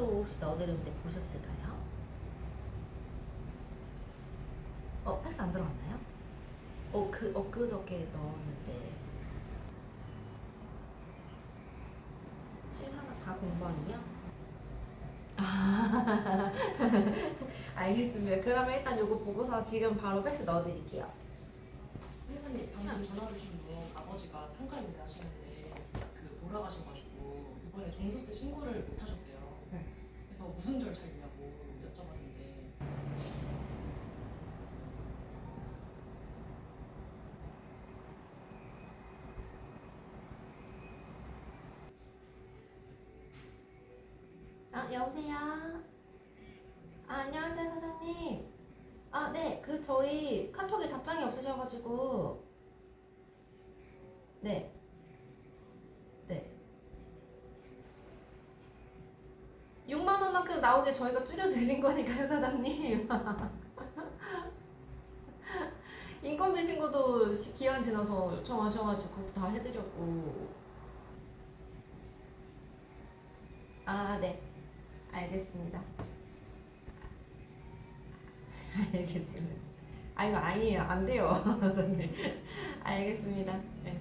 팩스로 혹시 넣어드렸는데 보셨을까요? 어, 팩스 안 들어갔나요? 어, 그, 엊그저께 넣었는데 7140번이요? 아, 알겠습니다. 그러면 일단 요거 보고서 지금 바로 팩스 넣어드릴게요. 회장님 방금 전화 주신 분 아버지가 상가입니다 하시는데 그 돌아가셔가지고 이번에 종소세 신고를 못 하셨대요. 무슨 절차 있냐고 여쭤봤는데 아, 여보세요? 아, 안녕하세요, 사장님. 아, 네. 그, 저희 카톡에 답장이 없으셔가지고. 네. 네. 6만원만큼 나오게 저희가 줄여드린 거니까요, 사장님. 인건비 신고도 시- 기한 지나서 요청하셔가지고 그것도 다 해드렸고. 아, 네. 알겠습니다. 알겠습니다. 아 이거 아니에요. 안 돼요. 알겠습니다. 네.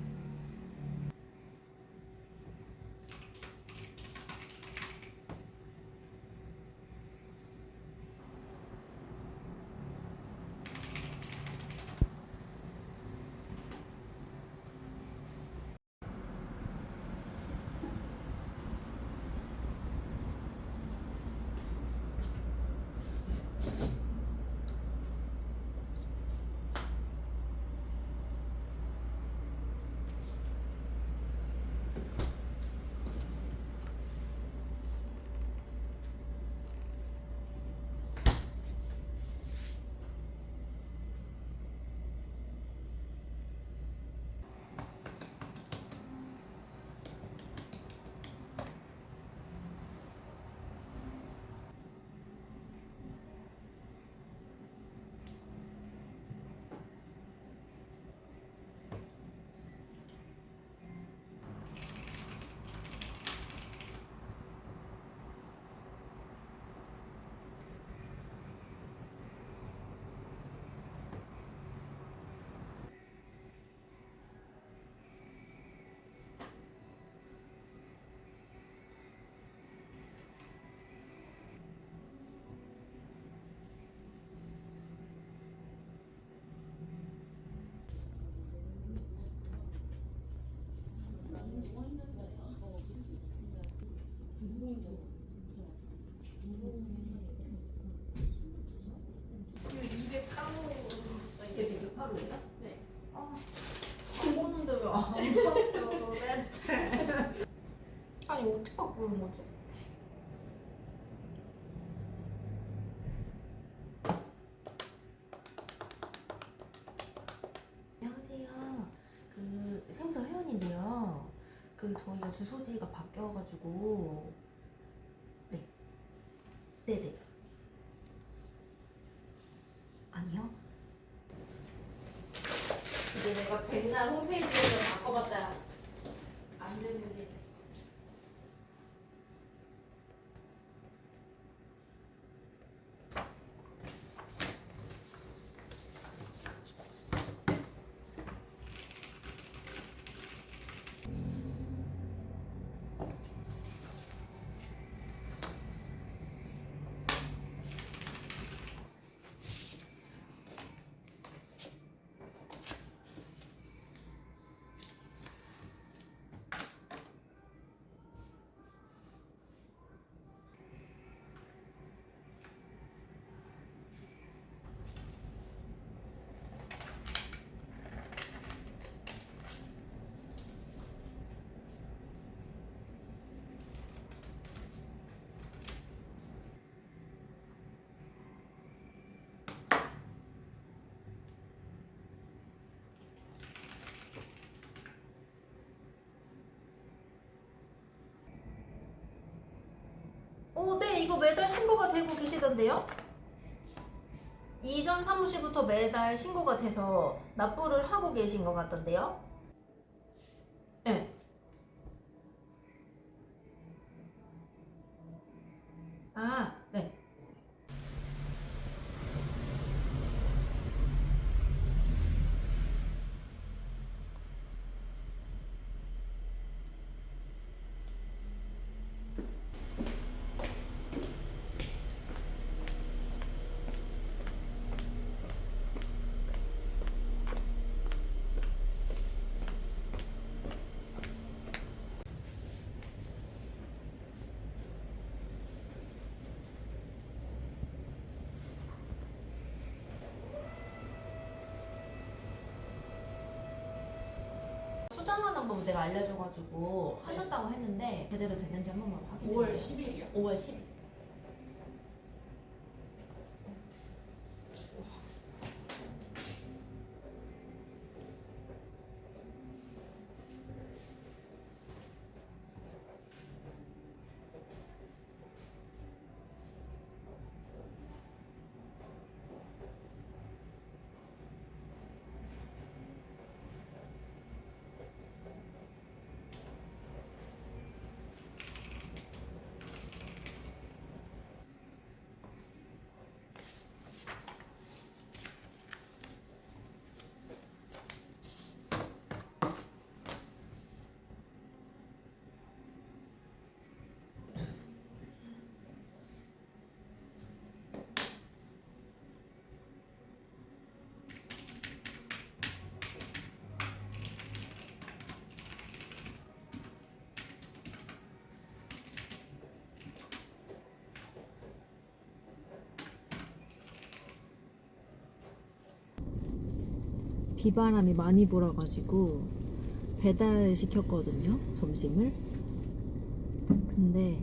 아니 어떻게 바꾸는 거지? 그 저희가 주소지가 바뀌어가지고 네, 네네. 아니요. 이게 내가 백날 홈페이지에서 바꿔봤자 안 되는데. 어, 네, 이거 매달 신고가 되고 계시던데요? 이전 사무실부터 매달 신고가 돼서 납부를 하고 계신 것 같던데요? 네. 아, 네. 수정하는 법 내가 알려줘가지고 하셨다고 했는데 제대로 됐는지 한 번만 확인해 5월 10일이요? 5월 10일. 비바람이 많이 불어가지고 배달 시켰거든요 점심을. 근데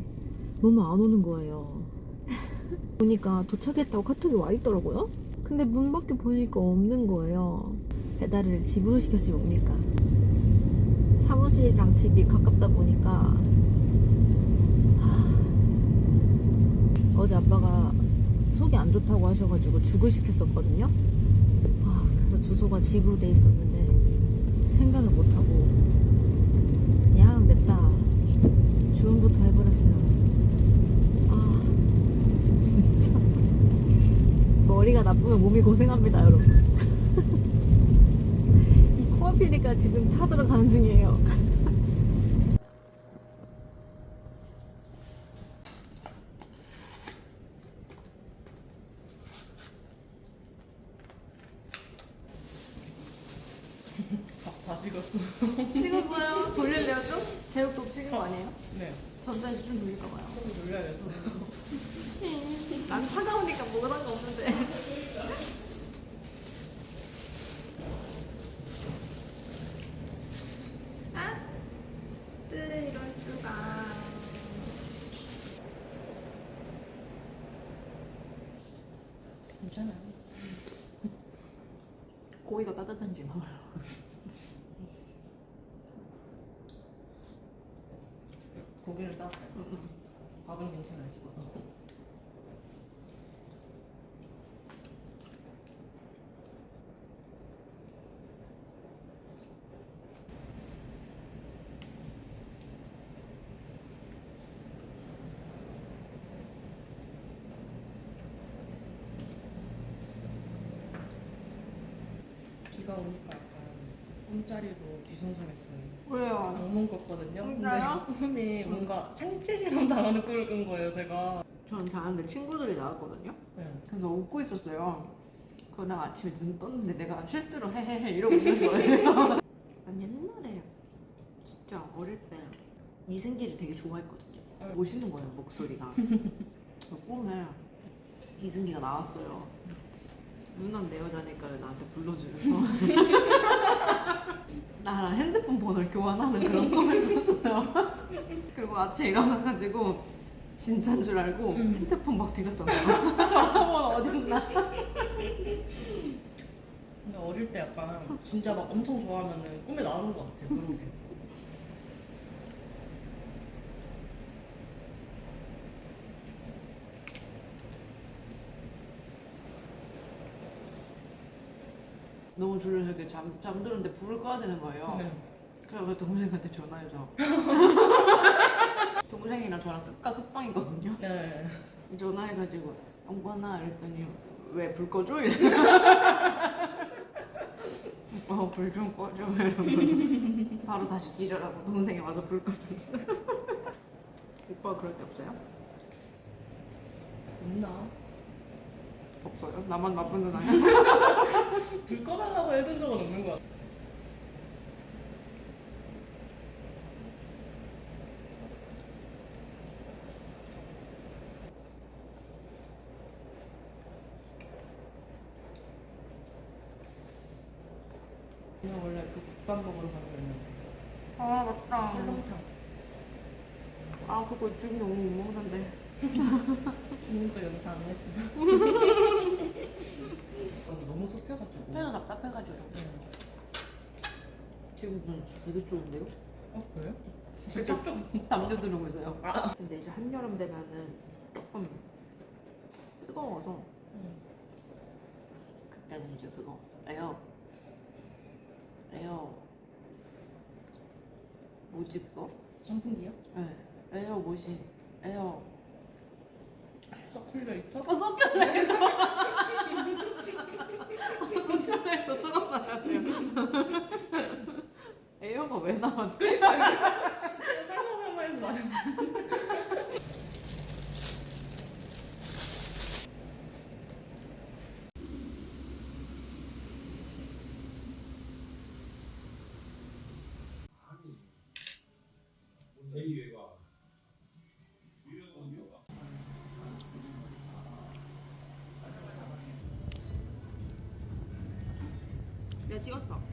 너무 안 오는 거예요. 보니까 도착했다고 카톡이 와 있더라고요. 근데 문 밖에 보니까 없는 거예요. 배달을 집으로 시켰지 뭡니까? 사무실이랑 집이 가깝다 보니까. 하, 어제 아빠가 속이 안 좋다고 하셔가지고 죽을 시켰었거든요. 아, 그래서 주소가 집으로 돼 있었는데 생각을 못하고 그냥 냅다 주문부터 해버렸어요. 아, 진짜. 머리가 나쁘면 몸이 고생합니다, 여러분. 이 코앞이니까 지금 찾으러 가는 중이에요. 식었어. 식었어요? 돌릴래요 좀? 제육도 식은 거 아니에요? 네. 전자레인지 좀 돌릴까 봐요. 조금 놀라겠어요. 난 차가우니까 뭐가. 아, 뜨 이럴 수가. 괜찮아요. 고기가 따뜻한지 몰라요. 고기를 따뜻해요. 밥은 괜찮으시고. 비가 오니까 약간 꿈자리도 뒤숭숭했어요. 왜요? 악몽 꿨거든요. 진짜요? 근데 꿈이 뭔가 생체 실험 당하는 꿈을 꾼 거예요, 제가. 저는 자는데 친구들이 나왔거든요. 네. 그래서 웃고 있었어요. 그러다가 아침에 눈 떴는데 내가 실제로 헤헤헤 이러고 있는 거예요. 난 옛날에 진짜 어릴 때 이승기를 되게 좋아했거든요. 멋있는 거예요 목소리가. 그 꿈에 이승기가 나왔어요. 누난 내 여자니까 나한테 불러주면서 나랑 핸드폰 번호를 교환하는 그런 꿈을 꿨어요. 그리고 아침에 일어나가지고 진짜인 줄 알고 음. 핸드폰 막 뒤졌잖아요. 전화번호 어딨나? 근데 어릴 때 약간 진짜 막 엄청 좋아하면은 꿈에 나오는 것 같아요, 그런 게. 너무 졸려서 이렇게 잠, 잠들었는데 불을 꺼야 되는 거예요. 네. 그래서 동생한테 전화해서 동생이랑 저랑 끝과 끝방이거든요. 네. 전화해가지고 영관아 이랬더니 왜 불 꺼줘? 이래. 어불 좀 꺼줘 이러면서 바로 다시 기절하고 동생이 와서 불 꺼줬어. 오빠 그럴 때 없어요? 없나? 없어요? 나만 나쁜 건 아니야? 불 꺼달라고 해준 적은 없는 것 같아. 그냥 원래 그 국밥 먹으러 가는 거였는데 아 맞다. 설렁탕 아 그거 지금 너무 못 먹는데. 주문도 연차 안 내시나? 너무 섭해가지고 폐가 답답해가지고. 지금 좀 되게 좋은데요? 어 그래요? 살짝 좀 남겨 들어오고 있어요. 아. 근데 이제 한여름 되면은 조금 뜨거워서 음. 그때는 이제 그거 에어 에어 뭐지 그거? 선풍기요? 네 에어 뭐지 에어 썩 풀려있죠? 어섞 여내도 뜨거워야 돼요 에어가 왜 나왔지? 설마 설마 해서 말해 제2외과 내가 찍었어.